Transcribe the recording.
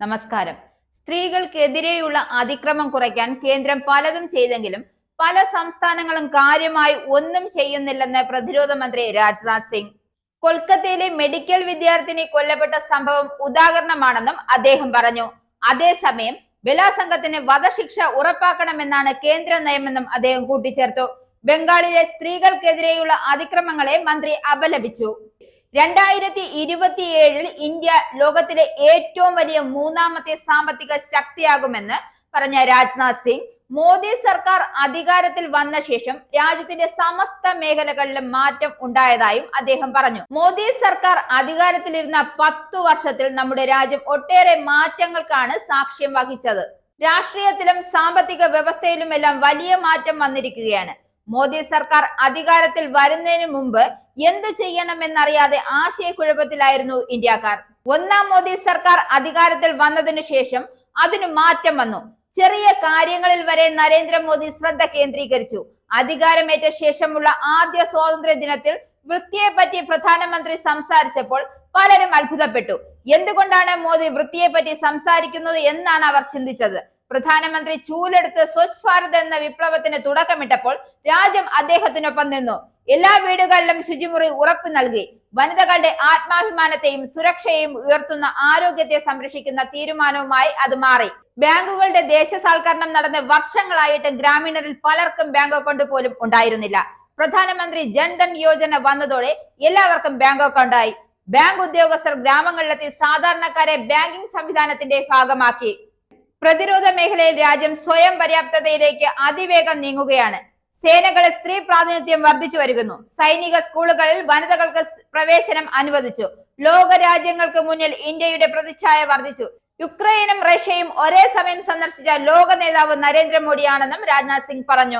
നമസ്കാരം. സ്ത്രീകൾക്കെതിരെയുള്ള അതിക്രമം കുറയ്ക്കാൻ കേന്ദ്രം പലതും ചെയ്തെങ്കിലും പല സംസ്ഥാനങ്ങളും കാര്യമായി ഒന്നും ചെയ്യുന്നില്ലെന്ന് പ്രതിരോധ മന്ത്രി രാജ്നാഥ് സിംഗ്. കൊൽക്കത്തയിലെ മെഡിക്കൽ വിദ്യാർത്ഥിനി കൊല്ലപ്പെട്ട സംഭവം ഉദാഹരണമാണെന്നും അദ്ദേഹം പറഞ്ഞു. അതേസമയം ബലാസംഗത്തിന് വധശിക്ഷ ഉറപ്പാക്കണമെന്നാണ് കേന്ദ്ര നയമെന്നും അദ്ദേഹം കൂട്ടിച്ചേർത്തു. ബംഗാളിലെ സ്ത്രീകൾക്കെതിരെയുള്ള അതിക്രമങ്ങളെ മന്ത്രി അപലപിച്ചു. രണ്ടായിരത്തി ഇരുപത്തിയേഴിൽ ഇന്ത്യ ലോകത്തിലെ ഏറ്റവും വലിയ മൂന്നാമത്തെ സാമ്പത്തിക ശക്തിയാകുമെന്ന് പറഞ്ഞ രാജ്നാഥ് സിംഗ് മോദി സർക്കാർ അധികാരത്തിൽ വന്ന ശേഷം രാജ്യത്തിന്റെ സമസ്ത മേഖലകളിലും മാറ്റം ഉണ്ടായതായും അദ്ദേഹം പറഞ്ഞു. മോദി സർക്കാർ അധികാരത്തിലിരുന്ന പത്തു വർഷത്തിൽ നമ്മുടെ രാജ്യം ഒട്ടേറെ മാറ്റങ്ങൾക്കാണ് സാക്ഷ്യം വഹിച്ചത്. രാഷ്ട്രീയത്തിലും സാമ്പത്തിക വ്യവസ്ഥയിലുമെല്ലാം വലിയ മാറ്റം വന്നിരിക്കുകയാണ്. മോദി സർക്കാർ അധികാരത്തിൽ വരുന്നതിന് മുമ്പ് എന്തു ചെയ്യണമെന്നറിയാതെ ആശയക്കുഴപ്പത്തിലായിരുന്നു ഇന്ത്യക്കാർ. ഒന്നാം മോദി സർക്കാർ അധികാരത്തിൽ വന്നതിനു ശേഷം അതിനു മാറ്റം വന്നു. ചെറിയ കാര്യങ്ങളിൽ വരെ നരേന്ദ്രമോദി ശ്രദ്ധ കേന്ദ്രീകരിച്ചു. അധികാരമേറ്റ ശേഷമുള്ള ആദ്യ സ്വാതന്ത്ര്യ ദിനത്തിൽ വൃത്തിയെപ്പറ്റി പ്രധാനമന്ത്രി സംസാരിച്ചപ്പോൾ പലരും അത്ഭുതപ്പെട്ടു. എന്തുകൊണ്ടാണ് മോദി വൃത്തിയെപ്പറ്റി സംസാരിക്കുന്നത് എന്നാണ് അവർ ചിന്തിച്ചത്. പ്രധാനമന്ത്രി ചൂലെടുത്ത് സ്വച്ഛ് ഭാരത് എന്ന വിപ്ലവത്തിന് തുടക്കമിട്ടപ്പോൾ രാജ്യം അദ്ദേഹത്തിനൊപ്പം നിന്നു. എല്ലാ വീടുകളിലും ശുചിമുറി ഉറപ്പു നൽകി. വനിതകളുടെ ആത്മാഭിമാനത്തെയും സുരക്ഷയെയും ഉയർത്തുന്ന ആരോഗ്യത്തെ സംരക്ഷിക്കുന്ന തീരുമാനവുമായി അത് മാറി. ബാങ്കുകളുടെ ദേശസാൽക്കരണം നടന്ന് വർഷങ്ങളായിട്ട് ഗ്രാമീണരിൽ പലർക്കും ബാങ്ക് അക്കൗണ്ട് പോലും ഉണ്ടായിരുന്നില്ല. പ്രധാനമന്ത്രി ജൻധൻ യോജന വന്നതോടെ എല്ലാവർക്കും ബാങ്ക് അക്കൗണ്ടായി ബാങ്ക് ഉദ്യോഗസ്ഥർ ഗ്രാമങ്ങളിലെത്തി സാധാരണക്കാരെ ബാങ്കിംഗ് സംവിധാനത്തിന്റെ ഭാഗമാക്കി. പ്രതിരോധ മേഖലയിൽ രാജ്യം സ്വയം പര്യാപ്തതയിലേക്ക് അതിവേഗം നീങ്ങുകയാണ്. സേനകളിൽ സ്ത്രീ പ്രാതിനിധ്യം വർദ്ധിച്ചു വരുന്നു. സൈനിക സ്കൂളുകളിൽ വനിതകൾക്ക് പ്രവേശനം അനുവദിച്ചു. ലോക രാജ്യങ്ങൾക്ക് മുന്നിൽ ഇന്ത്യയുടെ പ്രതിച്ഛായ വർദ്ധിച്ചു. യുക്രൈനും റഷ്യയും ഒരേ സമയം സന്ദർശിച്ച ലോക നേതാവ് നരേന്ദ്രമോദിയാണെന്നും രാജ്നാഥ് സിംഗ് പറഞ്ഞു.